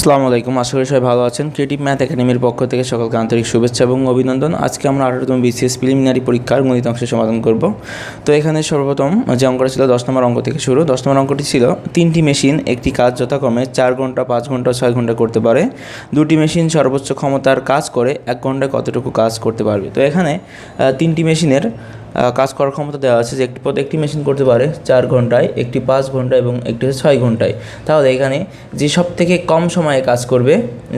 আসসালামু আলাইকুম। আশা করি সবাই ভালো আছেন। ক্রিয়েটিভ ম্যাথ একাডেমির পক্ষ থেকে সকলকে আন্তরিক শুভেচ্ছা এবং অভিনন্দন। আজকে আমরা আঠারোতম বিসিএস প্রিলিমিনারি পরীক্ষার গণিত অংশ সমাধান করব। তো এখানে সর্বপ্রথম যে অঙ্কটা ছিল দশ নম্বর অঙ্ক থেকে শুরু। দশ নম্বর অঙ্কটি ছিল, তিনটি মেশিন একটি কাজ যথাক্রমে চার ঘণ্টা, পাঁচ ঘণ্টা, ছয় ঘণ্টা করতে পারে। দুটি মেশিন সর্বোচ্চ ক্ষমতার কাজ করে, এক ঘন্টায় কতটুকু কাজ করতে পারবে? তো এখানে তিনটি মেশিনের কাজ করার ক্ষমতা দেওয়া আছে যে একটি পদ একটি মেশিন করতে পারে চার ঘন্টায়, একটি পাঁচ ঘণ্টা এবং একটি ছয় ঘন্টায়। তাহলে এখানে যে সব থেকে কম সময়ে কাজ করবে,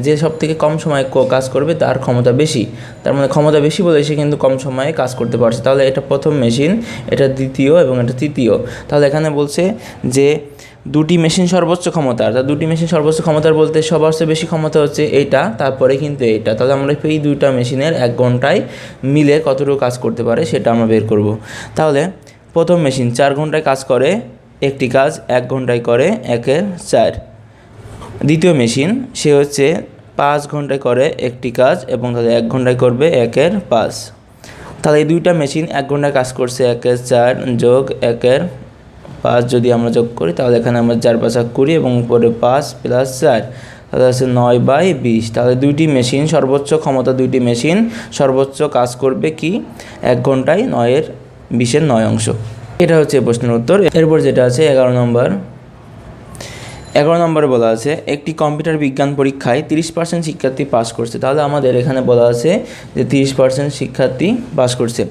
যে সব থেকে কম সময়ে কাজ করবে তার ক্ষমতা বেশি। তার মানে ক্ষমতা বেশি বলে সে কিন্তু কম সময়ে কাজ করতে পারছে। তাহলে এটা প্রথম মেশিন এটা দ্বিতীয় এবং এটা তৃতীয়। তাহলে এখানে বলছে যে দুটি মেশিন সর্বোচ্চ ক্ষমতা তা দুটি মেশিন সর্বোচ্চ ক্ষমতার বলতে সবার চেয়ে বেশি ক্ষমতা হচ্ছে এইটা, তারপরে কিন্তু এইটা। তাহলে আমরা এই দুইটা মেশিনের এক ঘন্টায় মিলে কতটুকু কাজ করতে পারে সেটা আমরা বের করব। তাহলে প্রথম মেশিন চার ঘন্টায় কাজ করে, একটি কাজ এক ঘন্টায় করে, একের চার। দ্বিতীয় মেশিন সে হচ্ছে পাঁচ ঘন্টায় করে একটি কাজ এবং তাহলে এক ঘন্টায় করবে একের পাঁচ। তাহলে এই দুইটা মেশিন এক ঘন্টায় কাজ করছে, একের চার যোগ একের পাঁচ যদি আমরা যোগ করি, তাহলে এখানে আমরা চার পাঁচা কুড়ি এবং উপরে পাঁচ প্লাস চার, তাহলে আছে নয় বাই বিশ। তাহলে দুইটি মেশিন সর্বোচ্চ ক্ষমতা দুইটি মেশিন সর্বোচ্চ কাজ করবে কি? এক ঘন্টায় নয়ের বিশের নয় অংশ। এটা হচ্ছে প্রশ্নের উত্তর। এরপর যেটা আছে, এগারো নম্বর। এগারো নম্বরে বলা আছে, একটি কম্পিউটার বিজ্ঞান পরীক্ষায় তিরিশ পার্সেন্ট শিক্ষার্থী পাস করছে। তাহলে আমাদের এখানে বলা আছে যে তিরিশ পার্সেন্ট শিক্ষার্থী পাস করছে।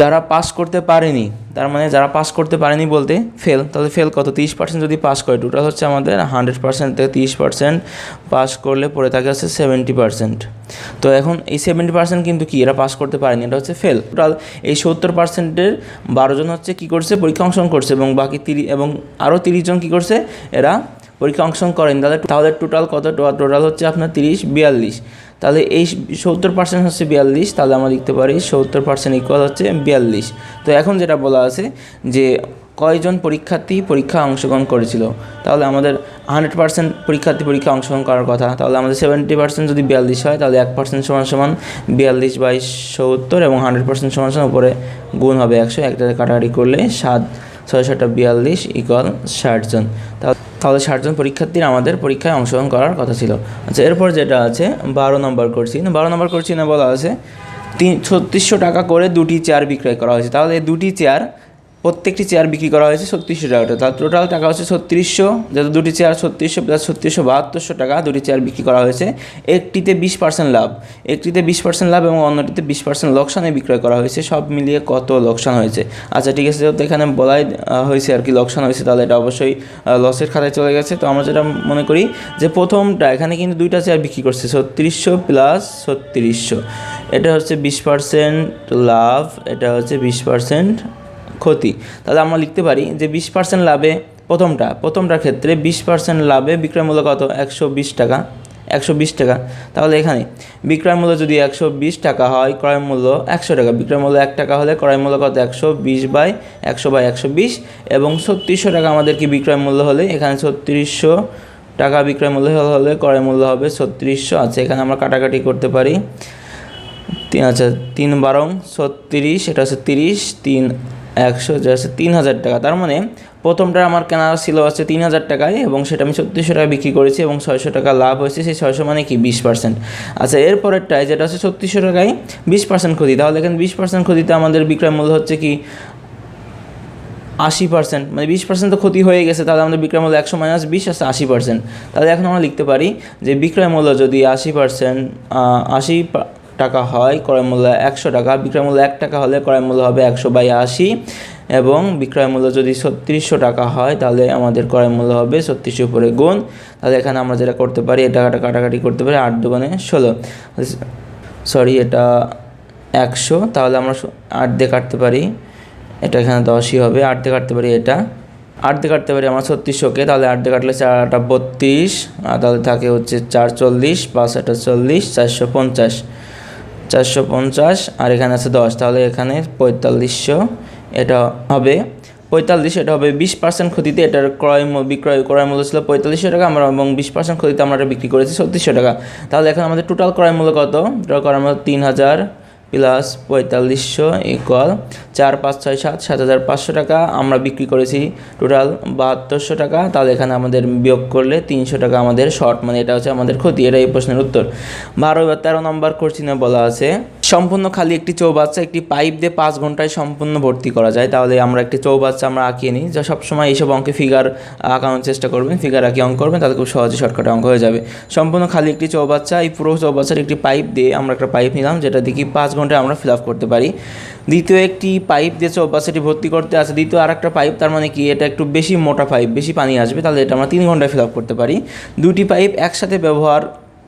যারা পাস করতে পারেনি, তার মানে যারা পাস করতে পারেনি বলতে ফেল তাহলে ফেল কত? তিরিশ পার্সেন্ট যদি পাস করে টোটাল হচ্ছে আমাদের হান্ড্রেড পার্সেন্ট থেকে তিরিশ পার্সেন্ট পাস করলে পড়ে থাকে হচ্ছে সেভেন্টি পার্সেন্ট তো এখন এই সেভেন্টি পার্সেন্ট কিন্তু কি? এরা পাস করতে পারেনি, এটা হচ্ছে ফেল টোটাল এই সত্তর পার্সেন্টের বারো জন হচ্ছে কি করছে? পরীক্ষা অংশগ্রহণ করছে এবং বাকি তিরিশ, এবং আরও তিরিশ জন কী করছে? এরা পরীক্ষা অংশগ্রহণ করেন। তাহলে তাহলে টোটাল কত? টোটাল হচ্ছে আপনার তিরিশ, বিয়াল্লিশ। তাহলে এই সত্তর পার্সেন্ট হচ্ছে বিয়াল্লিশ, তাহলে আমরা লিখতে পারি সত্তর পার্সেন্ট ইকুয়াল হচ্ছে বিয়াল্লিশ। তো এখন যেটা বলা আছে যে কয়জন পরীক্ষার্থী পরীক্ষা অংশগ্রহণ করেছিল? তাহলে আমাদের হান্ড্রেড পার্সেন্ট পরীক্ষার্থী পরীক্ষা অংশগ্রহণ করার কথা। তাহলে আমাদের সেভেন্টি পার্সেন্ট যদি বিয়াল্লিশ হয়, তাহলে এক পার্সেন্ট সমান সমান বিয়াল্লিশ বাই সত্তর এবং হান্ড্রেড পার্সেন্ট সমান সমান উপরে গুণ হবে একশো। একটা কাটাকাটি করলে সাত ছয় সাতটা বিয়াল্লিশ ইকল ষাটজন তাহলে ষাটজন পরীক্ষার্থীর আমাদের পরীক্ষায় অংশগ্রহণ করার কথা ছিল। আচ্ছা এরপর যেটা আছে, বারো নম্বর করছি বারো নম্বর করছি না বলা আছে, তিন, ছত্রিশশো টাকা করে দুটি চেয়ার বিক্রয় করা হয়েছে। তাহলে দুটি চেয়ার প্রত্যেকটি চেয়ার বিক্রি করা হয়েছে ছত্রিশশো টাকা তাহলে টোটাল টাকা হচ্ছে ছত্রিশশো যাতে দুটি চেয়ার ছত্রিশশো, প্লাস ছত্রিশশো বাহাত্তরশো টাকা দুটি চেয়ার বিক্রি করা হয়েছে। একটিতে বিশ পার্সেন্ট লাভ, একটিতে বিশ পার্সেন্ট লাভ এবং অন্যটিতে বিশ পার্সেন্ট লোকসানে বিক্রয় করা হয়েছে। সব মিলিয়ে কত লোকসান হয়েছে? আচ্ছা ঠিক আছে, যেহেতু এখানে বলাই হয়েছে আর কি লোকসান হয়েছে, তাহলে এটা অবশ্যই লসের খাতায় চলে গেছে। তো আমরা যেটা মনে করি যে প্রথমটা, এখানে কিন্তু দুইটা চেয়ার বিক্রি করছে, ছত্রিশশো প্লাস ছত্রিশশো। এটা হচ্ছে বিশ পার্সেন্ট লাভ, এটা হচ্ছে বিশ পার্সেন্ট ক্ষতি। তাহলে আমরা লিখতে পারি যে বিশ পার্সেন্ট লাভে প্রথমটা, প্রথমটার ক্ষেত্রে বিশ পার্সেন্ট লাভে বিক্রয় মূল্য কত? একশো বিশ টাকা। একশো বিশ টাকা। তাহলে এখানে বিক্রয় মূল্য যদি একশো বিশ টাকা হয়, ক্রয় মূল্য একশো টাকা। বিক্রয় মূল্য এক টাকা হলে ক্রয় মূল্য কত? একশো বিশ বাই একশো বাই একশো বিশ। এবং ছত্রিশশো টাকা আমাদের কি বিক্রয় মূল্য হলে? এখানে ছত্রিশশো টাকা বিক্রয় মূল্য হলে ক্রয় মূল্য হবে ছত্রিশশো। আছে এখানে আমরা কাটাকাটি করতে পারি। তিন আচ্ছা তিন বারং ছত্রিশ, এটা হচ্ছে তিরিশ, তিন একশো হচ্ছে তিন হাজার টাকা। তার মানে প্রথমটা আমার কেনা ছিল হচ্ছে তিন হাজার টাকায় এবং সেটা আমি ছত্রিশশো টাকা বিক্রি করেছি এবং ছয়শো টাকা লাভ হয়েছে, সেই ছয়শো মানে কি বিশ পার্সেন্ট আচ্ছা এরপরেরটায় যেটা হচ্ছে ছত্রিশশো টাকায় বিশ পার্সেন্ট ক্ষতি। তাহলে এখানে বিশ পার্সেন্ট ক্ষতিতে আমাদের বিক্রয় মূল্য হচ্ছে কি আশি পার্সেন্ট মানে বিশ পার্সেন্ট তো ক্ষতি হয়ে গেছে, তাহলে আমাদের বিক্রয় মূল্য একশো মাইনাস বিশ আছে আশি পার্সেন্ট তাহলে এখন আমরা লিখতে পারি যে বিক্রয় মূল্য যদি আশি পার্সেন্ট আশি টাকা হয়, ক্রয় মূল্য একশো টাকা। বিক্রয় মূল্য এক টাকা হলে ক্রয় মূল্য হবে একশো বাই আশি। এবং বিক্রয় মূল্য যদি ছত্রিশশো টাকা হয়, তাহলে আমাদের ক্রয় মূল্য হবে ছত্রিশশো উপরে গুণ। তাহলে এখানে আমরা যেটা করতে পারি, এটা টাকাটা কাটাকাটি করতে পারি, আট দোকানে ষোলো। সরি, এটা একশো। তাহলে আমরা আট দিয়ে কাটতে পারি, এটা এখানে দশই হবে। আট দিয়ে কাটতে পারি এটা। আট দিয়ে কাটতে পারি আমার ছত্রিশশোকে। তাহলে আট দিয়ে কাটলে চার আটা বত্রিশ তাহলে থাকে হচ্ছে চার চল্লিশ পাঁচ আটা চল্লিশ, চারশো পঞ্চাশ। চারশো পঞ্চাশ আর এখানে আছে দশ, তাহলে এখানে পঁয়তাল্লিশশো এটা হবে। পঁয়তাল্লিশ এটা হবে, বিশ পার্সেন্ট ক্ষতিতে এটার ক্রয় বিক্রয় ক্রয় মূল্য ছিল পঁয়তাল্লিশশো টাকা আমরা এবং বিশ পার্সেন্ট ক্ষতিতে আমরা এটা বিক্রি করেছি ছত্রিশশো টাকা। তাহলে এখন আমাদের টোটাল ক্রয় মূল্য কত? ক্রয় মূল্য তিন হাজার প্লাস পঁয়তাল্লিশশো ইকুয়াল চার পাঁচ ছয় সাত সাত হাজার পাঁচশো টাকা আমরা বিক্রি করেছি। টোটাল বাহাত্তরশো টাকা, তাহলে এখানে আমাদের বিয়োগ করলে তিনশো টাকা আমাদের শর্ট মানে এটা হচ্ছে আমাদের ক্ষতি এটা এই প্রশ্নের উত্তর। বারো বা তেরো নম্বর কোশ্চিনে বলা আছে, সম্পূর্ণ খালি একটি চৌবাচ্চা, একটি পাইপ দিয়ে পাঁচ ঘন্টায় সম্পূর্ণ ভর্তি করা যায়। তাহলে আমরা একটি চৌবাচ্চা আমরা আঁকিয়ে নিই, যা সবসময় এইসব অঙ্কে ফিগার আঁকানোর চেষ্টা করবেন ফিগার আঁকিয়ে অঙ্ক করবেন, তাহলে খুব সহজে শর্টকাটে অঙ্ক হয়ে যাবে। সম্পূর্ণ খালি একটি চৌবাচ্চা, এই পুরো চৌবাচ্চার একটি পাইপ দিয়ে আমরা একটা পাইপ নিলাম, যেটা কি পাঁচ ঘন্টায় আমরা ফিল আপ করতে পারি। দ্বিতীয় একটি পাইপ দিয়ে চৌবাচ্চাটি ভর্তি করতে আছে, দ্বিতীয় আর একটা পাইপ তার মানে কি এটা একটু বেশি মোটা পাইপ বেশি পানি আসবে, তাহলে এটা আমরা তিন ঘন্টায় ফিল আপ করতে পারি। দুটি পাইপ একসাথে ব্যবহার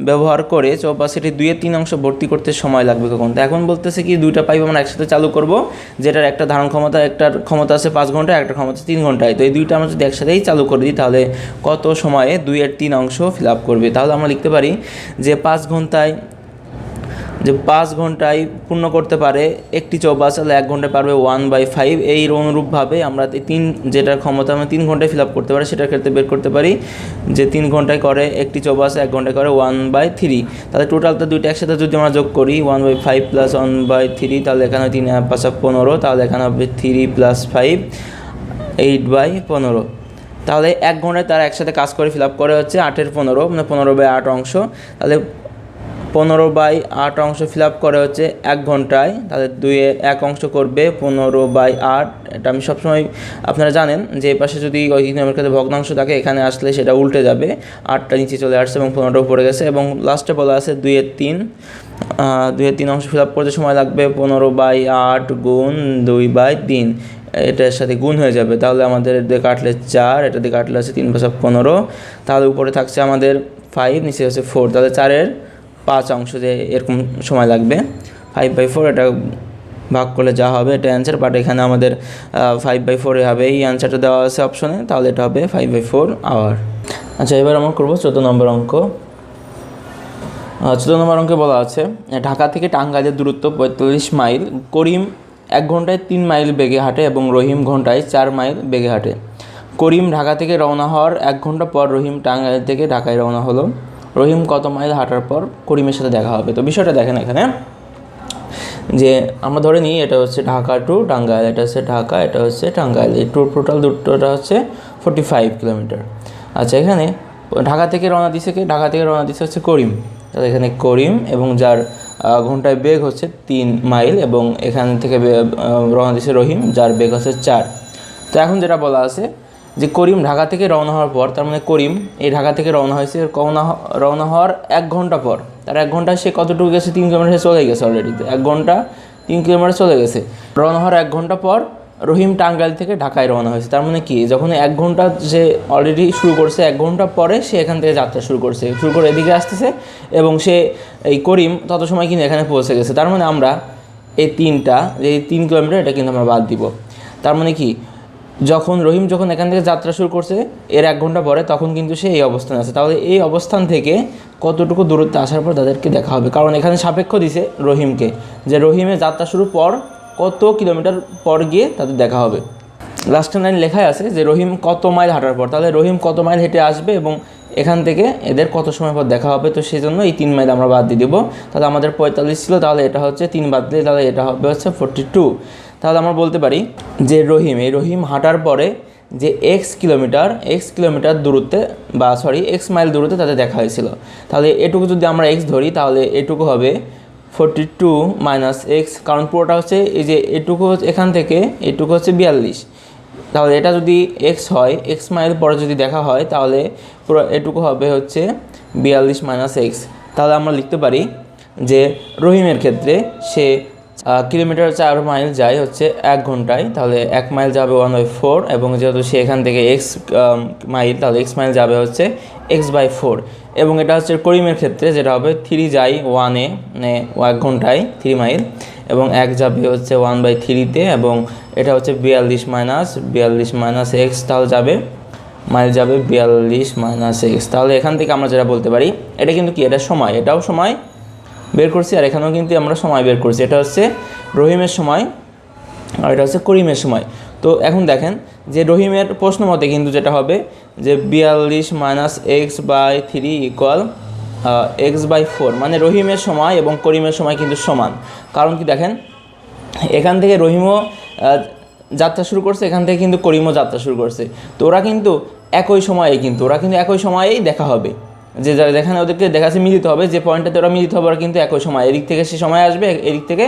ব্যবহার করে চৌপাশিটি দুইয়ের তিন অংশ ভর্তি করতে সময় লাগবে কখন? তো এখন বলতেছে কি, দুইটা পাইপ আমরা একসাথে চালু করব, যেটার একটা ধারণ ক্ষমতা, একটার ক্ষমতা আছে পাঁচ ঘণ্টা একটা ক্ষমতা তিন ঘন্টায়। তো এই দুইটা আমরা যদি একসাথেই চালু করে দিই, তাহলে কত সময়ে দুইয়ের তিন অংশ ফিল আপ করবে? তাহলে আমরা লিখতে পারি যে পাঁচ ঘন্টায় যে পাঁচ ঘন্টায় পূর্ণ করতে পারে একটি চৌবাস তাহলে এক ঘন্টায় পারবে ওয়ান বাই ফাইভ এই অনুরূপভাবে আমরা তিন, যেটার ক্ষমতা আমরা তিন ঘন্টায় ফিল আপ করতে পারি, সেটার ক্ষেত্রে বের করতে পারি যে তিন ঘন্টায় করে একটি চৌবাস এক ঘন্টায় করে ওয়ান বাই থ্রি তাহলে টোটালটা দুইটা একসাথে যদি আমরা যোগ করি one by five plus one by three তাহলে এখানে তিন পাঁচা পনেরো, তাহলে এখানে হবে three plus five eight by পনেরো। তাহলে এক ঘন্টায় তারা একসাথে কাজ করে ফিল আপ করে হচ্ছে আটের পনেরো মানে পনেরো বাই আট অংশ। তাহলে পনেরো বাই আট অংশ ফিল আপ করে হচ্ছে এক ঘন্টায়। তাহলে দুয়ে এক অংশ করবে পনেরো বাই আট। এটা আমি সবসময় আপনারা জানেন যে এই পাশে যদি নিয়মের ক্ষেত্রে ভগ্নাংশ থাকে এখানে আসলে সেটা উল্টে যাবে। আটটা নিচে চলে আসছে এবং পনেরোটা উপরে গেছে এবং লাস্টে বলা আছে দুইয়ের তিন। আহ, দুইয়ের তিন অংশ ফিল আপ করতে সময় লাগবে পনেরো বাই আট গুণ দুই বাই তিন। এটার সাথে গুণ হয়ে যাবে। তাহলে আমাদের দিয়ে কাটলে চার এটা দিয়ে কাটলে আছে তিন পাঁচা পনেরো। তাহলে উপরে থাকছে আমাদের ফাইভ নিচে হচ্ছে ফোর তাহলে চারের পাঁচ অংশ যে এরকম সময় লাগবে। ফাইভ বাই ফোর এটা ভাগ করলে যা হবে এটা অ্যান্সার বাট এখানে আমাদের ফাইভ বাই ফোরে হবে। এই অ্যান্সারটা দেওয়া আছে অপশনে তাহলে এটা হবে ফাইভ বাই ফোর আওয়ার আচ্ছা এবার আমরা করব চোদ্দ নম্বর অঙ্ক। চোদ্দ নম্বর অঙ্কে বলা আছে, ঢাকা থেকে টাঙ্গাইলের দূরত্ব পঁয়তাল্লিশ মাইল, করিম এক ঘন্টায় তিন মাইল বেগে হাঁটে এবং রহিম ঘন্টায় চার মাইল বেগে হাঁটে। করিম ঢাকা থেকে রওনা হওয়ার এক ঘণ্টা পর রহিম টাঙ্গাইল থেকে ঢাকায় রওনা হলো। রহিম কত মাইল হাঁটার পর করিমের সাথে দেখা হবে। তো বিষয়টা দেখেন এখানে যে আমরা ধরে নিই, এটা হচ্ছে ঢাকা টু টাঙ্গাইল এটা হচ্ছে ঢাকা, এটা হচ্ছে টাঙ্গাইল এই টু টোটাল দুটোটা হচ্ছে ফোর্টি ফাইভ কিলোমিটার আচ্ছা এখানে ঢাকা থেকে রওনা দিছে কে? ঢাকা থেকে রওনা দিছে হচ্ছে করিম। তাহলে এখানে করিম এবং যার ঘন্টায় বেগ হচ্ছে তিন মাইল এবং এখান থেকে রওনা দিছে রহিম, যার বেগ হচ্ছে চার। তো এখন যেটা বলা আছে যে করিম ঢাকা থেকে রওনা হওয়ার পর, তার মানে করিম, এই ঢাকা থেকে রওনা হয়েছে, রওনা রওনা হওয়ার এক ঘণ্টা পর। তার এক ঘণ্টা সে কতটুকু গেছে, তিন কিলোমিটার চলে গেছে অলরেডি এক ঘণ্টা, তিন কিলোমিটার চলে গেছে। রওনা হওয়ার এক ঘণ্টা পর রহিম টাঙ্গাইল থেকে ঢাকায় রওনা হয়েছে। তার মানে কি? যখন এক ঘণ্টা যে অলরেডি শুরু করছে, এক ঘণ্টা পরে সে এখান থেকে যাত্রা শুরু করছে। শুরু করে এদিকে আসতেছে এবং সে এই করিম তত সময় কিন্তু এখানে পৌঁছে গেছে। তার মানে আমরা এই তিনটা, এই তিন কিলোমিটার এটা কিন্তু আমরা বাদ দিব। তার মানে কি? যখন রহিম যখন এখান থেকে যাত্রা শুরু করছে, এর এক ঘণ্টা পরে তখন কিন্তু সে এই অবস্থানে আছে। তাহলে এই অবস্থান থেকে কতটুকু দূরত্বে আসার পর তাদেরকে দেখা হবে? কারণ এখানে সাপেক্ষ দিছে রহিমকে যে রহিমের যাত্রা শুরুর পর কত কিলোমিটার পর গিয়ে তাদের দেখা হবে। লাস্ট লাইন লেখাই আছে যে রহিম কত মাইল হাঁটার পর। তাহলে রহিম কত মাইল হেঁটে আসবে এবং এখান থেকে এদের কত সময় পর দেখা হবে? তো সেই জন্য এই তিন মাইল আমরা বাদ দিয়ে দেবো। তাহলে আমাদের পঁয়তাল্লিশ ছিল, তাহলে এটা হচ্ছে তিন বাদ দিলে তাহলে এটা হবে হচ্ছে ফোরটি টু তাহলে আমরা বলতে পারি যে রহিম, এই রহিম হাঁটার পরে যে এক্স কিলোমিটার এক্স কিলোমিটার দূরত্বে বা সরি এক্স মাইল দূরত্বে তাদের দেখা হয়েছিল। তাহলে এটুকু যদি আমরা এক্স ধরি, তাহলে এটুকু হবে ফোরটি টু মাইনাস এক্স কারণ পুরোটা হচ্ছে এই যে এটুকু এখান থেকে, এটুকু হচ্ছে বিয়াল্লিশ। তাহলে এটা যদি এক্স হয় এক্স মাইল পরে যদি দেখা হয়, তাহলে পুরো এটুকু হবে হচ্ছে বিয়াল্লিশ মাইনাস এক্স তাহলে আমরা লিখতে পারি যে রহিমের ক্ষেত্রে সে কিলোমিটার চার মাইল যায় হচ্ছে এক ঘন্টায়। তাহলে এক মাইল যাবে ওয়ান বাই ফোর এবং যেহেতু সে এখান থেকে এক্স মাইল, তাহলে এক্স মাইল যাবে হচ্ছে এক্স বাই ফোর এবং এটা হচ্ছে করিমের ক্ষেত্রে যেটা হবে থ্রি যাই ওয়ানে মানে এক ঘন্টায় থ্রি মাইল এবং এক যাবে হচ্ছে ওয়ান বাই থ্রিতে এবং এটা হচ্ছে বিয়াল্লিশ মাইনাস বিয়াল্লিশ মাইনাস এক্স তাহলে যাবে, মাইল যাবে বিয়াল্লিশ মাইনাস এক্স তাহলে এখান থেকে আমরা যেটা বলতে পারি, এটা কিন্তু কি? এটা সময়, এটাও সময় বের করছি, আর এখানেও কিন্তু আমরা সময় বের করছি। এটা হচ্ছে রহিমের সময়, আর এটা হচ্ছে করিমের সময়। তো এখন দেখেন যে রহিমের প্রশ্ন মতে কিন্তু যেটা হবে যে বিয়াল্লিশ minus x by three equal x by four মানে রহিমের সময় এবং করিমের সময় কিন্তু সমান। কারণ কি দেখেন, এখান থেকে রহিমও যাত্রা শুরু করছে, এখান থেকে কিন্তু করিমও যাত্রা শুরু করছে। তো ওরা কিন্তু একই সময়ে কিন্তু, ওরা কিন্তু একই সময়েই দেখা হবে। যে যারা যেখানে ওদেরকে দেখাচ্ছে মিলিত হবে, যে পয়েন্টটাতে ওরা মিলিত হবে, ওরা কিন্তু একই সময়। এদিক থেকে সে সময় আসবে, এদিক থেকে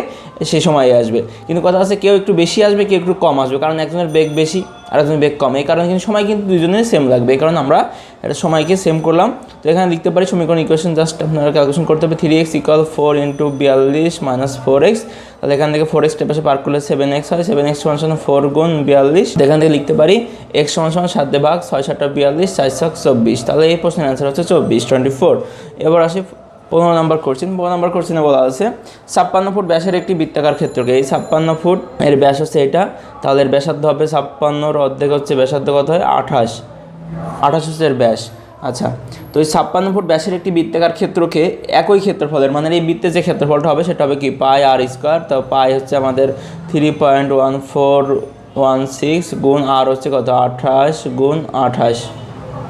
সে সময়ে আসবে। কিন্তু কথা আছে কেউ একটু বেশি আসবে, কেউ একটু কম আসবে। কারণ একজনের বেগ বেশি আর একজনের বেগ কম। এই কারণে কিন্তু সময় কিন্তু দুজনের সেম লাগবে। এই কারণে আমরা এটা সময়কে সেম করলাম। তো এখানে লিখতে পারি, সমীকরণ ইকুয়েশন জাস্ট আপনারা ক্যালকুলেশন করতে হবে। Three x equal four into বিয়াল্লিশ মাইনাস ফোর এক্স তাহলে এখান থেকে ফোর এক্সটা পাশে পার করলে সেভেন এক্স হয়। সেভেন এক্স সমান ফোর গুণ বিয়াল্লিশ। এখান থেকে লিখতে পারি এক্স সমান সমান সাত ভাগ, ছয় সাতটা বিয়াল্লিশ, চার ছক চব্বিশ। তাহলে এই প্রশ্নের অ্যান্সার হচ্ছে চব্বিশ টোয়েন্টি ফোর এবার আসি পনেরো নম্বর কোশ্চিন পনেরো নম্বর কোশ্চিনে বলা আছে, ছাপ্পান্ন ফুট ব্যাসের একটি বৃত্তাকার ক্ষেত্রকে, এই ছাপ্পান্ন ফুট এর ব্যাস হচ্ছে এটা, তাহলে এর ব্যাসার্ধ হবে ছাপ্পান্নর অর্ধেক হচ্ছে ব্যাসার্ধ কত হয়? আঠাশ। আঠাশ হচ্ছে এর ব্যাস। আচ্ছা তো এই ছাপ্পান্ন ফুট ব্যাসের একটি বৃত্তাকার ক্ষেত্রকে একই ক্ষেত্রফলের মানে এই বৃত্তের যে ক্ষেত্রফলটা হবে, সেটা হবে কি? পাই আর স্কোয়ার, তো পাই হচ্ছে আমাদের three point one four one six গুণ আর হচ্ছে কত? আঠাশ গুণ আঠাশ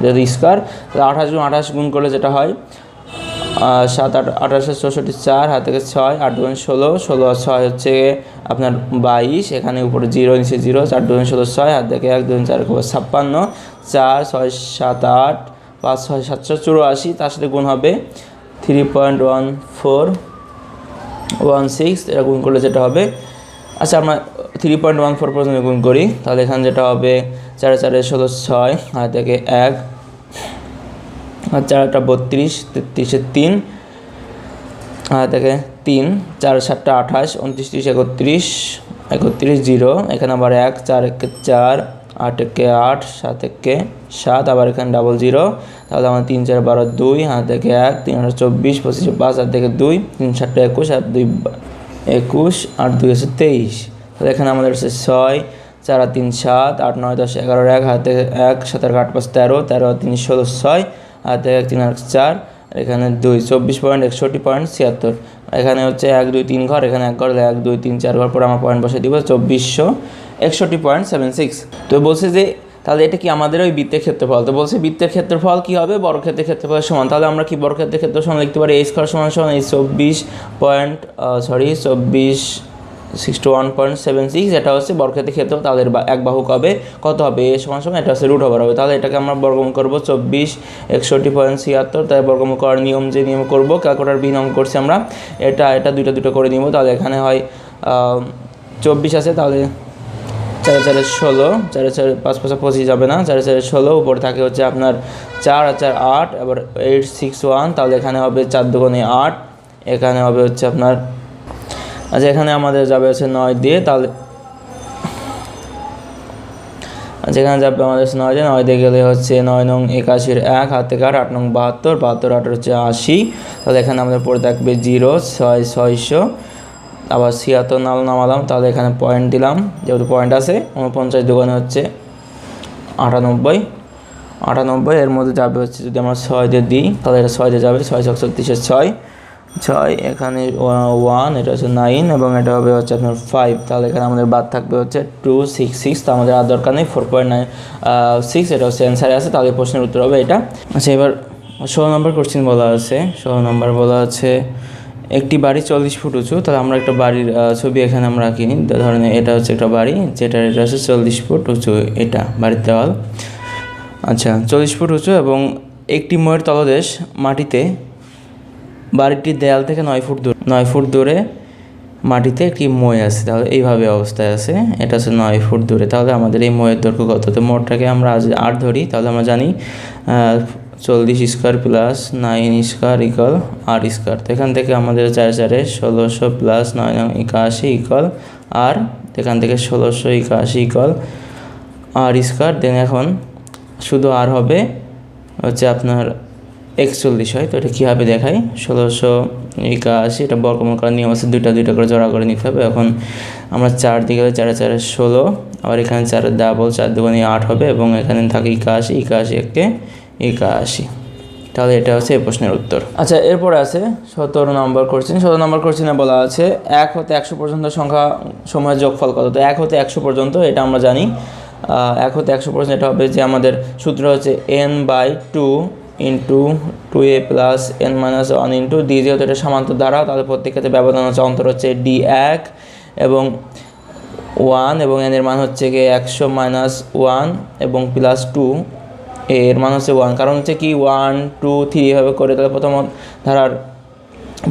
যেহেতু স্কোয়ার, তাহলে আঠাশ গুণ আঠাশ গুণ করলে যেটা হয়? সাত আট আঠাশো চৌষট্টি চার, হাত থেকে ছয়, আট দুগুণ ষোলো ষোলো আর ছয় হচ্ছে আপনার বাইশ, এখানে উপরে জিরো, নিচে জিরো, চার দুগুণ ষোলো, ছয়, হাত থেকে এক দুগুণ চার খবর ছাপ্পান্ন, চার, ছয়, সাত, আট, পাঁচ, ছয় সাতশো চুরাশি, তার সাথে গুণ হবে three point one four one six এটা গুণ করলে যেটা হবে আচ্ছা আমরা থ্রি পয়েন্ট ওয়ান ফোর পর্যন্ত গুণ করি, তাহলে এখানে যেটা হবে, চারে চারে ষোলো, ছয়, হাত থেকে এক আর চার আটটা বত্রিশ, তেত্রিশে তিন। হাত থেকে তিন, চার সাতটা আঠাশ, উনত্রিশ, ত্রিশ, একত্রিশ একত্রিশ, জিরো। এখানে আবার এক, চার একে চার, আট একে আট, সাত একে সাত, আবার এখানে ডাবল জিরো তাহলে আমার তিন, চার, বারো, দুই হাত থেকে এক, তিন আট চব্বিশ, পঁচিশে, পাঁচ হাত থেকে দুই, তিন, সাতটা একুশ, আর দুই, একুশ, আট, দুই হচ্ছে তেইশ। তাহলে এখানে আমাদের হচ্ছে ছয়, চার আর তিন, সাত, আট, নয়, দশ, এগারো, এক, হাত এক, সাত, আট পাঁচ, তেরো তেরো আর তিন, ষোলো, ছয় থেকে এক তিন আর চার এখানে দুই, চব্বিশ পয়েন্ট, একষট্টি পয়েন্ট, ছিয়াত্তর। এখানে হচ্ছে এক, দুই, তিন ঘর, এখানে এক ঘর, এক, দুই, তিন, চার ঘর, পরে আমার পয়েন্ট বসে দিব চব্বিশশো একষট্টি পয়েন্ট, সেভেন, সিক্স। তো বলছে যে, তাহলে এটা কি আমাদের ওই বৃত্তের ক্ষেত্রফল? তো বলছে বৃত্তের ক্ষেত্রফল কী হবে? বর্গক্ষেত্রের ক্ষেত্রফলের সমান। তাহলে আমরা কি বর্গক্ষেত্রের ক্ষেত্র সমান লিখতে পারি? এই স্কোয়ার সমান সমান এই চব্বিশ পয়েন্ট সরি চব্বিশ sixty one point seven six এটা হচ্ছে বর্গক্ষেত্রের ক্ষেত্র, তাদের বা- এক বাহু হবে কত হবে? এ সমান সমান, এটা হচ্ছে রুট ওভার হবে। তাহলে এটাকে আমরা বর্গমূল করব চব্বিশ, একষট্টি পয়েন্ট ছিয়াত্তর। তাই বর্গমূল করার নিয়ম যে নিয়ম করব, ক্যালকুলেটার বিন অঙ্ক করছি আমরা। এটা এটা দুটো দুটো করে নিব, তাহলে এখানে হয় চব্বিশ আছে, তাহলে চারে চারে ষোলো, চারে চারে পাঁচ পাঁচে পঁচিশ যাবে না। চারে চারে ষোলো, উপরে থাকে হচ্ছে আপনার চার আর চার আট, এবার এইট সিক্স ওয়ান তাহলে এখানে হবে চার দুগুণে আট, এখানে হবে হচ্ছে আপনার আচ্ছা এখানে আমাদের যাবে হচ্ছে নয় দিয়ে তাহলে যেখানে যাবে আমাদের নয় দিয়ে নয় দিয়ে গেলে হচ্ছে নয় নং একাশির এক, হাত থেকে আট নং বাহাত্তর বাহাত্তর আট হচ্ছে আশি। তাহলে এখানে আমাদের পড়ে থাকবে জিরো, ছয়, ছয়শো। আবার ছিয়াত্তর নাল নামালাম, তাহলে এখানে পয়েন্ট দিলাম। যেহেতু পয়েন্ট আছে, উনপঞ্চাশ দোকানে হচ্ছে আটানব্বই। আটানব্বই, এর মধ্যে যাবে হচ্ছে যদি আমরা ছয় দিয়ে দিই, তাহলে এটা ছয় দিয়ে যাবে, ছয় ছয় ছত্রিশে ছয়। ছয়, এখানে ওয়ান এটা হচ্ছে নাইন এবং এটা হবে হচ্ছে আপনার ফাইভ তাহলে এখানে আমাদের বাদ থাকবে হচ্ছে টু সিক্স সিক্স তো আমাদের আর দরকার নেই ফোর পয়েন্ট নাইন সিক্স এটা হচ্ছে অ্যান্সারে আছে, তাহলে প্রশ্নের উত্তর হবে এটা। আচ্ছা এবার ষোলো নম্বর কোশ্চেন বলা আছে। ষোলো নম্বর বলা আছে, একটি বাড়ি চল্লিশ ফুট উঁচু, তাহলে আমরা একটা বাড়ির ছবি এখানে আমরা আঁকি। ধরেন এটা হচ্ছে একটা বাড়ি, যেটার এটা হচ্ছে চল্লিশ ফুট উঁচু, এটা বাড়ির দেওয়াল। আচ্ছা চল্লিশ ফুট উঁচু এবং একটি ময়ের তলদেশ মাটিতে বাড়িটির দেয়াল থেকে নয় ফুট দূর নয় ফুট দূরে মাটিতে একটি মই আছে। তাহলে এইভাবে অবস্থায় আছে। এটা হচ্ছে নয় ফুট দূরে। তাহলে আমাদের এই ময়ের দৈর্ঘ্য কত? তো মোটটাকে আমরা আজ আট ধরি। তাহলে আমরা জানি চল্লিশ square plus nine square equal আট স্কোয়ার তো এখান থেকে আমাদের চার চারে ষোলোশো প্লাস নয় নয় একাশি ইকল আর এখান থেকে ষোলোশো একাশি ইকল আর স্কোয়ার দেন এখন শুধু আর হবে হচ্ছে আপনার একচল্লিশ হয়, তো এটা কীভাবে দেখাই? ষোলোশো একাশি, এটা বর্গমূল করার নিয়ম আছে, দুইটা দুইটা করে জোড়া করে নিতে হবে। এখন আমরা চার দিকে চারে চারে ষোলো, আবার এখানে চারের ডাবল চার দুগুণে আট হবে, এবং এখানে থাকে একাশি একাশি একে একাশি। তাহলে এটা হচ্ছে এই প্রশ্নের উত্তর। আচ্ছা এরপরে আছে সতেরো নম্বর কোশ্চেন সতেরো নম্বর কোশ্চেনে বলা আছে, এক হতে একশো পর্যন্ত সংখ্যা সময়ের যোগফল কত? তো এক হতে একশো পর্যন্ত, এটা আমরা জানি। এক হতে একশো পর্যন্ত, এটা হবে যে আমাদের সূত্র হচ্ছে n by two into two a plus n minus one into d যেহেতু এটা সামান্তর দ্বারা, তাহলে প্রত্যেক ব্যবধান হচ্ছে অন্তর হচ্ছে ডি এক এবং ওয়ান এবং এন এর মান হচ্ছে গিয়ে একশো মাইনাস ওয়ান এবং প্লাস টু এর মান হচ্ছে ওয়ান কারণ হচ্ছে কি ওয়ান টু থ্রি এভাবে করে তাহলে প্রথম ধারার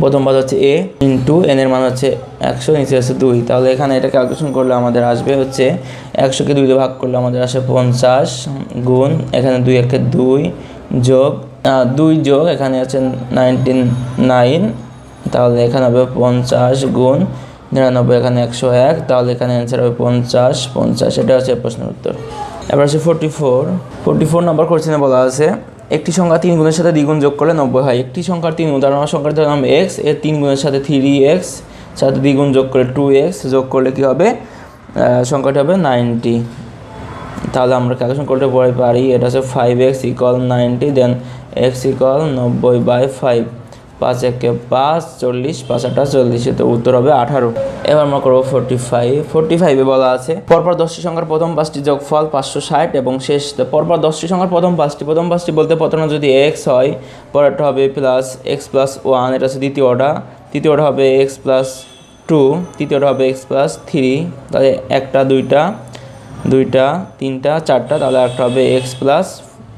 প্রথম পদ হচ্ছে এ ইন্টু এন এর মান হচ্ছে একশো, নিচে হচ্ছে দুই। তাহলে এখানে এটা ক্যালকুলেশন করলে আমাদের আসবে হচ্ছে একশোকে দুই দিয়ে ভাগ করলে আমাদের আসে পঞ্চাশ গুণ, এখানে দুই একে দুই যোগ দুই যোগ, এখানে আছে নাইনটিন নাইন তাহলে এখানে হবে পঞ্চাশ গুণ নিরানব্বই, এখানে একশো এক, তাহলে এখানে অ্যান্সার হবে পঞ্চাশ পঞ্চাশ, এটা হচ্ছে প্রশ্নের উত্তর। এবার আছে forty four forty four number কোশ্চেনে বলা আছে, একটি সংখ্যা তিন গুণের সাথে দ্বিগুণ যোগ করলে নব্বই হয়, একটি সংখ্যার তিন তার আমার সংখ্যার ধরলাম এক্সের তিন গুণের সাথে থ্রি এক্স সাথে দ্বিগুণ যোগ করে টু এক্স যোগ করলে কী হবে? সংখ্যাটি হবে নাইনটি তাহলে আমরা ক্যালকুলেশন করতে পরে, পারি, এটা হচ্ছে five x equal ninety then x equal নব্বই বাই ফাইভ পাঁচ একে পাঁচ, চল্লিশ, পাঁচ আটা চল্লিশ তো উত্তর হবে আঠারো। এবার আমরা করব ফোরটি ফাইভ ফোরটি ফাইভে বলা আছে, পরপর দশটি সংখ্যার প্রথম পাঁচটি যোগফল পাঁচশো ষাট এবং শেষ পরপর দশটি সংখ্যার প্রথম পাঁচটি প্রথম পাঁচটি বলতে প্রথমে যদি এক্স হয়, পরেরটা হবে প্লাস এক্স প্লাস ওয়ান এটা হচ্ছে দ্বিতীয়টা তৃতীয়টা হবে এক্স প্লাস টু তৃতীয়টা হবে এক্স প্লাস থ্রি তাহলে একটা, দুইটা দুইটা, তিনটা, চারটা, তাহলে একটা হবে এক্স প্লাস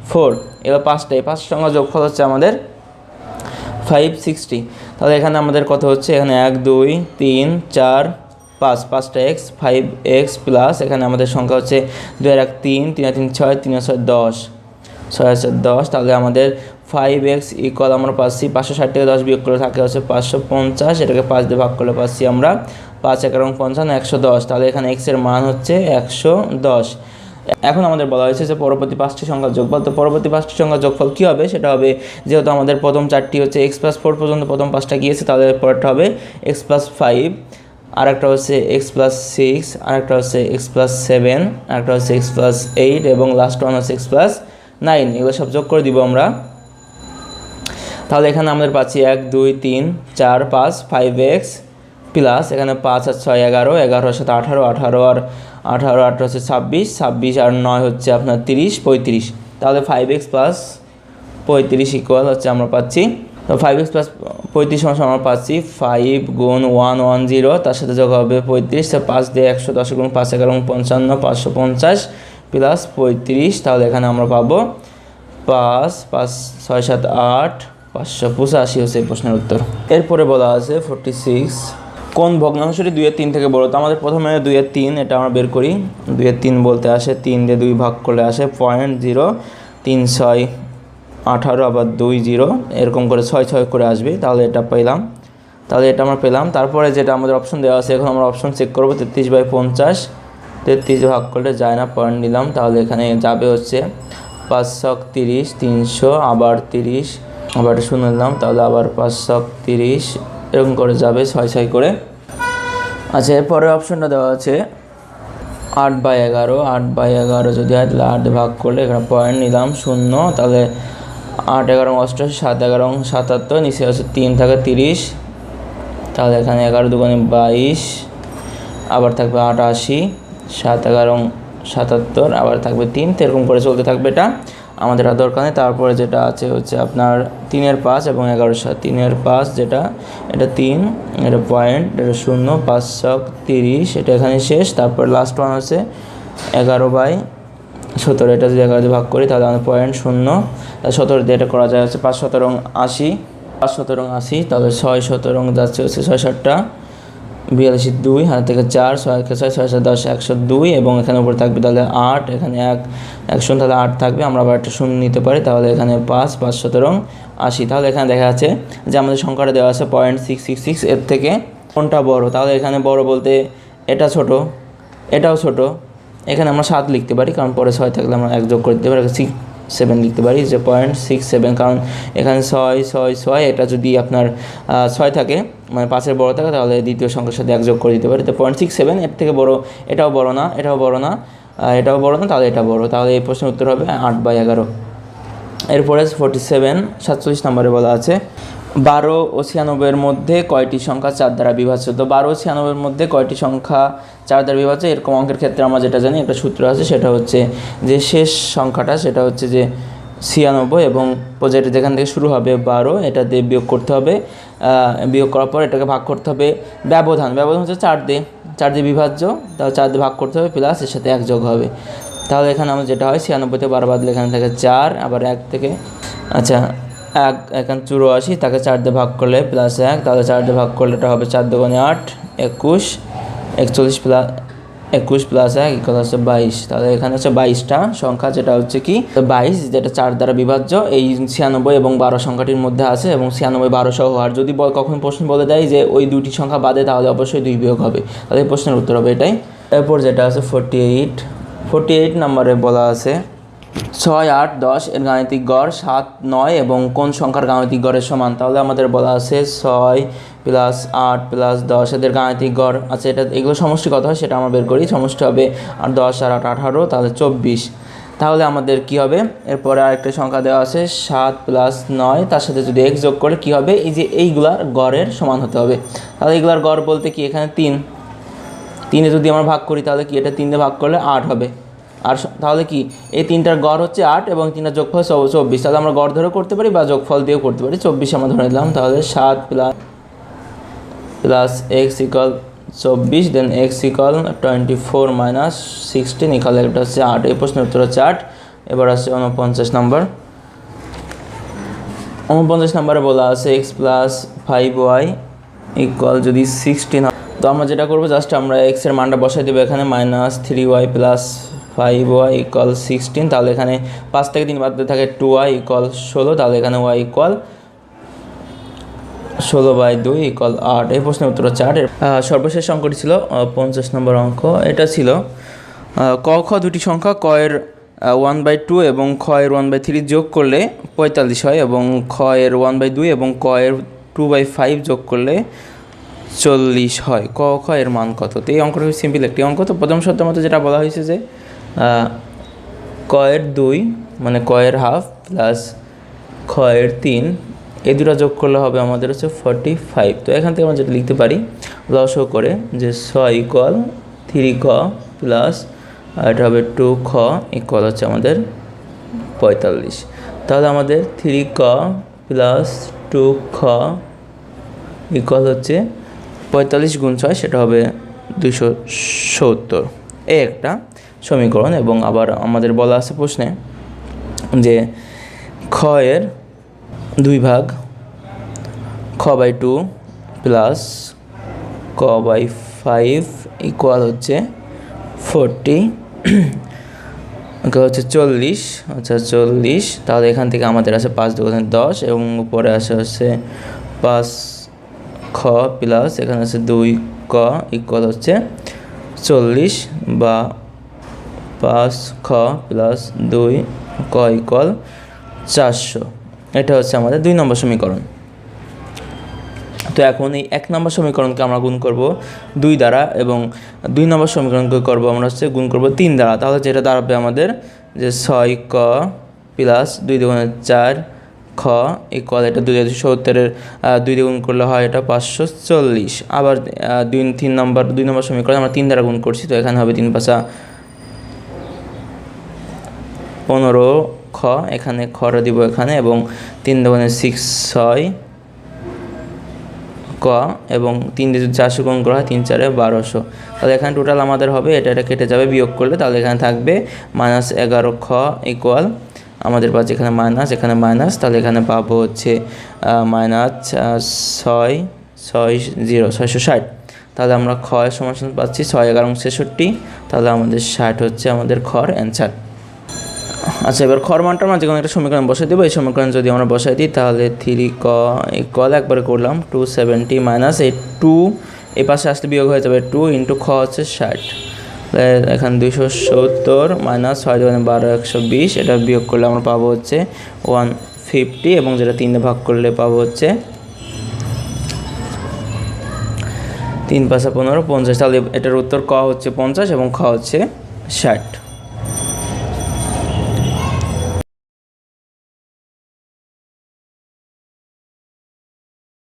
ফোর এবার পাঁচটা, এই পাঁচটা সংখ্যা যোগফল হচ্ছে আমাদের ফাইভ সিক্সটি তাহলে এখানে আমাদের কত হচ্ছে? এখানে এক, দুই, তিন, চার, পাঁচ। পাঁচটা এক্স ফাইভ এক্স প্লাস এখানে আমাদের সংখ্যা হচ্ছে দুই আর এক, তিন তিন তিন, ছয় তিন ছয়, দশ। ছয় আছে দশ, তাহলে আমাদের ফাইভ এক্স ইকুয়াল আমরা পাচ্ছি পাঁচশো ষাট থেকে দশ বিয়োগ করে থাকে হচ্ছে পাঁচশো পঞ্চাশ। এটাকে পাঁচ দিয়ে ভাগ করলে পাচ্ছি আমরা পাঁচ এক এবং পঞ্চান্ন, একশো দশ। তাহলে এখানে এক্সের মান হচ্ছে একশো দশ। এখন আমাদের বলা হয়েছে যে পরবর্তী পাঁচটি সংখ্যার যোগফল, তো পরবর্তী পাঁচটি সংখ্যার যোগফল কী হবে? সেটা হবে যেহেতু আমাদের প্রথম চারটি হচ্ছে এক্স প্লাস ফোর পর্যন্ত প্রথম পাঁচটা গিয়েছে, তাহলে পরেরটা হবে এক্স প্লাস ফাইভ আরেকটা হচ্ছে এক্স প্লাস সিক্স আরেকটা হচ্ছে এক্স প্লাস সেভেন আরেকটা হচ্ছে এক্স প্লাস এইট এবং লাস্ট ওয়ান হচ্ছে এক্স প্লাস নাইন এগুলো সব যোগ করে দিব আমরা। তাহলে এখানে আমাদের পাচ্ছি এক, দুই, তিন, চার, পাঁচ ফাইভ এক্স প্লাস এখানে পাঁচ আর ছয় এগারো এগারোর সাথে আঠারো আঠারো আর আঠারো আঠারো হচ্ছে ছাব্বিশ ছাব্বিশ আর নয় হচ্ছে আপনার তিরিশ, পঁয়ত্রিশ। তাহলে ফাইভ এক্স প্লাস পঁয়ত্রিশ ইকুয়াল হচ্ছে আমরা পাচ্ছি। তো ফাইভ এক্স প্লাস পঁয়ত্রিশ সমান আমরা পাচ্ছি ফাইভ গুণ ওয়ান ওয়ান জিরো তার সাথে যোগ হবে পঁয়ত্রিশ তো পাঁচ দিয়ে একশো দশ গুণ পাঁচ, এগারো পঞ্চান্ন, পাঁচশো পঞ্চাশ প্লাস পঁয়ত্রিশ, তাহলে এখানে আমরা পাবো পাঁচ পাঁচ, ছয়, সাত, আট, পাঁচশো পঁচাশি হচ্ছে এই প্রশ্নের উত্তর। এরপরে বলা আছে ফোরটি সিক্স কোন ভগ্নাংশটি দুইয়ের তিন থেকে বড়? তো আমাদের প্রথমে দুইয়ের তিন, এটা আমরা বের করি। দুইয়ের তিন বলতে আসে, তিন দিয়ে দুই ভাগ করলে আসে পয়েন্ট জিরো তিন ছয় আঠারো, আবার দুই জিরো এরকম করে ছয় ছয় করে আসবে। তাহলে এটা পেলাম। তাহলে এটা আমরা পেলাম। তারপরে যেটা আমাদের অপশন দেওয়া আছে, এখন আমরা অপশন চেক করব, তেত্রিশ বাই পঞ্চাশ। তেত্রিশ ভাগ করলে যায় না পয়েন্ট নিলাম। তাহলে এখানে যাবে হচ্ছে পাঁচ ছক তিরিশ, তিনশো, আবার তিরিশ, আবার শুনে নিলাম। তাহলে আবার পাঁচ ছক তিরিশ এরকম করে যাবে, ছয় ছয় করে। আচ্ছা এরপরে অপশনটা দেওয়া আছে। আট বাই এগারো, আট বাই এগারো যদি হয় তাহলে আট ভাগ করলে এখানে পয়েন্ট নিলাম, শূন্য। তাহলে আট এগারো অষ্টআশি, সাত এগারো সাতাত্তর, নিচে আছে তিন থাকে তিরিশ। তাহলে এখানে এগারো দুগুণে বাইশ, আবার থাকবে আটাশি, সাত এগারো সাতাত্তর, আবার থাকবে তিন এরকম করে চলতে থাকবে এটা। আমাদের আর দরকার নেই। তারপরে যেটা আছে হচ্ছে আপনার তিনের পাঁচ এবং এগারোর সাত। তিনের পাঁচ যেটা, এটা তিন, এটা পয়েন্ট, এটা শূন্য, পাঁচ ছক তিরিশ, এটা এখানে শেষ। তারপর লাস্ট ওয়ান হচ্ছে এগারো বাই সতেরো। এটা যদি এগারো ভাগ করি, তাহলে আমাদের পয়েন্ট শূন্য। সতেরো দিয়ে এটা করা যায় হচ্ছে পাঁচ সতেরো আশি, পাঁচ সতেরো আশি, তাহলে ছয় সতেরো যাচ্ছে হচ্ছে ছয় সাতটা বিয়াল্লিশ দুই হাত থেকে চার, ছয় একে ছয় ছয় সাত দশ, একশো দুই, এবং এখানে উপরে থাকবে তাহলে আট, এখানে এক এক শূন্য, তাহলে আট থাকবে। আমরা আবার একটা শূন্য নিতে পারি, তাহলে এখানে পাঁচ পাঁচ সতেরো আশি। তাহলে এখানে দেখা যাচ্ছে যে আমাদের সংখ্যাটা দেওয়া আছে পয়েন্ট সিক্স সিক্স সিক্স এর থেকে কোনটা বড়? তাহলে এখানে বড় বলতে এটা ছোট, এটাও ছোট। এখানে আমরা সাত লিখতে পারি, কারণ পরে ছয় থাকলে আমরা এক যোগ করে দিতে পারি। সিক্স সেভেন লিখতে পারি, যে পয়েন্ট সিক্স সেভেন কারণ এখানে ছয় ছয় ছয়, এটা যদি আপনার ছয় থাকে মানে পাঁচের বড় থাকে, তাহলে দ্বিতীয় সংখ্যার সাথে একযোগ করে দিতে পারি। তো পয়েন্ট সিক্স সেভেন এর থেকে বড়, এটাও বড় না, এটাও বড় না এটাও বড় না, তাহলে এটা বড়। তাহলে এই প্রশ্নের উত্তর হবে আট বাই এগারো। এরপরে ফোর্টি সেভেন সাতচল্লিশ নম্বরে বলা আছে বারো ও ছিয়ানব্বইয়ের মধ্যে কয়টি সংখ্যা চার দ্বারা বিভাজ্য তো বারো ও ছিয়ানব্বইয়ের মধ্যে কয়টি সংখ্যা চার দ্বারা বিভাজ্য এরকম অঙ্কের ক্ষেত্রে আমরা যেটা জানি, একটা সূত্র আছে, সেটা হচ্ছে যে শেষ সংখ্যাটা, সেটা হচ্ছে যে ছিয়ানব্বই এবং প্রজেক্ট যেখান থেকে শুরু হবে বারো, এটা দিয়ে বিয়োগ করতে হবে বিয়োগ করার পর এটাকে ভাগ করতে হবে ব্যবধান। ব্যবধান হচ্ছে চার দিয়ে চার দিয়ে বিভাজ্য তাহলে চার দিয়ে ভাগ করতে হবে প্লাস এর সাথে এক যোগ হবে। তাহলে এখানে আমার যেটা হয়, ছিয়ানব্বইতে বারো বাদলে এখানে থাকে চার, আবার এক থেকে আচ্ছা এক, এখানে চুরাশি, তাকে চার দিয়ে ভাগ করলে প্লাস এক, তাহলে চার দিয়ে ভাগ করলে এটা হবে চার দোকানে আট, একুশ, একচল্লিশ প্লাস একুশ প্লাস এক ইকাল হচ্ছে বাইশ, তাহলে এখানে হচ্ছে বাইশটা সংখ্যা, যেটা হচ্ছে কি? বাইশ, যেটা চার দ্বারা বিভাজ্য, এই ছিয়ানব্বই এবং বারো সংখ্যাটির মধ্যে আছে এবং ছিয়ানব্বই বারো সহ, আর যদি কখন প্রশ্ন বলে দেয় যে ওই দুটি সংখ্যা বাদে, তাহলে অবশ্যই দুই বিয়োগ হবে, তাহলে প্রশ্নের উত্তর হবে এটাই। এরপর যেটা আছে ফোরটি এইট ফোরটি এইট নাম্বারে বলা আছে ছয় আট দশ এর গাণিতিক গড় সাত নয় এবং কোন সংখ্যার গাণিতিক গড়ের সমান? তাহলে আমাদের বলা আছে ছয় প্লাস আট প্লাস দশ এদের গাণিতিক গড়। আছে এটা এগুলো সমষ্টি কত হয়? সেটা আমরা বের করি। সমষ্টি হবে আর দশ আর আট আঠারো, তাহলে চব্বিশ। তাহলে আমাদের কি হবে? এরপরে আরেকটা সংখ্যা দেওয়া আছে সাত প্লাস নয়। তার সাথে যদি এক্স যোগ করে কি হবে? এই যে এইগুলার গড়ের সমান হতে হবে। তাহলে এইগুলার গড় বলতে কি এখানে তিন? তিনে যদি আমরা ভাগ করি তাহলে কি এটা তিন ভাগ করলে আট হবে? আর তাহলে কি? এই তিনটার গড় হচ্ছে আট এবং তিনটার যোগফল চব্বিশ। তাহলে আমরা গড় ধরে করতে পারি বা যোগফল দিয়েও করতে পারি। চব্বিশ আমরা ধরে নিলাম, তাহলে সাত প্লাস প্লাস এক্স ইকাল চব্বিশ then x equal twenty four minus sixteen equal এটা হচ্ছে আট। এই প্রশ্নের উত্তর হচ্ছে আট। এবার আছে উনপঞ্চাশ নম্বর উনপঞ্চাশ নম্বরে বলা আছে x plus five y equal যদি সিক্সটিন তো আমরা যেটা করব জাস্ট আমরা এক্সের মানটা বসাই দেবো এখানে minus three y plus five y equal sixteen তাহলে এখানে পাঁচ থেকে তিন বাদতে থাকে টু ওয়াই ইকুয়াল ষোলো, তাহলে এখানে ওয়াই ইকুয়াল ষোলো বাই দুই ইকুয়াল আট। এই প্রশ্নের উত্তর হচ্ছে আট। সর্বশেষ অঙ্কটি ছিল পঞ্চাশ নম্বর অঙ্ক। এটা ছিল ক, খ দুটি সংখ্যা, ক এর ওয়ান বাই টু এবং খ এর ওয়ান বাই থ্রি যোগ করলে পঁয়তাল্লিশ হয় এবং খ এর ওয়ান বাই দুই এবং ক এর টু বাই ফাইভ যোগ করলে চল্লিশ হয়। ক, খ এর মান কত? তো এই অঙ্কটা সিম্পল একটি অঙ্ক। তো প্রথম শব্দের মতো যেটা বলা হয়েছে যে আহ, ক এর দুই মানে ক এর হাফ প্লাস খ এর তিন এই দুটো যোগ করলে হবে আমাদের হচ্ছে ফর্টি ফাইভ তো এখান থেকে আমরা যেটা লিখতে পারি লসও করে যে ছয় ইকুয়াল থ্রি ক প্লাস এটা হবে টু খ ইকুয়াল হচ্ছে আমাদের পঁয়তাল্লিশ। তাহলে আমাদের থ্রি ক প্লাস টু খ ইকুয়াল হচ্ছে পঁয়তাল্লিশ গুণ ছয় সেটা হবে দুশো সত্তর। এই একটা সমীকরণ এবং আবার আমাদের বলা আছে প্রশ্নে যে খ দুই ভাগ খ বাই টু প্লাস ক বাই ফাইভ ইকুয়াল হচ্ছে ফোরটি। হচ্ছে চল্লিশ। আচ্ছা চল্লিশ। তাহলে এখান থেকে আমাদের আছে পাঁচ দোকানে দশ এবং উপরে আসে হচ্ছে পাঁচ খ প্লাস এখানে আছে দুই ক ইকুয়াল হচ্ছে চল্লিশ বা পাঁচ, খ প্লাস দুই ক ইকুয়াল চারশো। এটা হচ্ছে আমাদের দুই নম্বর সমীকরণ। তো এখন এই এক নম্বর সমীকরণকে আমরা গুণ করব দুই দ্বারা এবং দুই নম্বর সমীকরণকে করব আমরা হচ্ছে গুণ করব তিন দ্বারা। তাহলে যেটা দাঁড়াবে আমাদের যে ছয়, ক প্লাস দুই দুগুণে চার, খ ইকুয়াল এটা দুই হাজার সত্তরের দুই দিয়ে করলে হয় এটা পাঁচশো চল্লিশ। আবার দুই, তিন নম্বর, দুই নম্বর সমীকরণ আমরা তিন দ্বারা গুণ করছি, তো এখানে হবে তিন পাঁচা পনেরো খ, এখানে খরা দিব এখানে এবং তিন দোকানে সিক্স ছয় ক এবং তিন দিয়ে যদি চারশো গুণ করা হয়, তিন চারে বারোশো। তাহলে এখানে টোটাল আমাদের হবে, এটা এটা কেটে যাবে, বিয়োগ করলে তাহলে এখানে থাকবে মাইনাস এগারো খ ইকুয়াল আমাদের পাচ্ছে এখানে মাইনাস এখানে মাইনাস তাহলে এখানে পাবো হচ্ছে মাইনাস ছয় ছয় জিরো ছয়শো ষাট। তাহলে আমরা খ এর সমান পাচ্ছি, ছয় এগারো ছেষট্টি, তাহলে আমাদের ষাট হচ্ছে আমাদের খর অ্যান্সার আচ্ছা এবার খর মানটা আমরা যে কোনো একটা সমীকরণ বসাই দেবো। এই সমীকরণ যদি আমরা বসাই দিই, তাহলে থ্রি ক কল একবারে করলাম, টু সেভেন্টি মাইনাস এই টু, এ পাশে আসলে বিয়োগ হয়ে যাবে টু ইন্টু খ হচ্ছে ষাট। এখানে দুইশো সত্তর মাইনাস ছয় দোকানে বারো একশো বিশ, এটা বিয়োগ করলে আমরা পাবো হচ্ছে ওয়ান ফিফটি এবং যেটা তিনে ভাগ করলে পাবো হচ্ছে তিন পাঁচা পনেরো, পঞ্চাশ। তাহলে এটার উত্তর ক হচ্ছে পঞ্চাশ এবং খ হচ্ছে ষাট।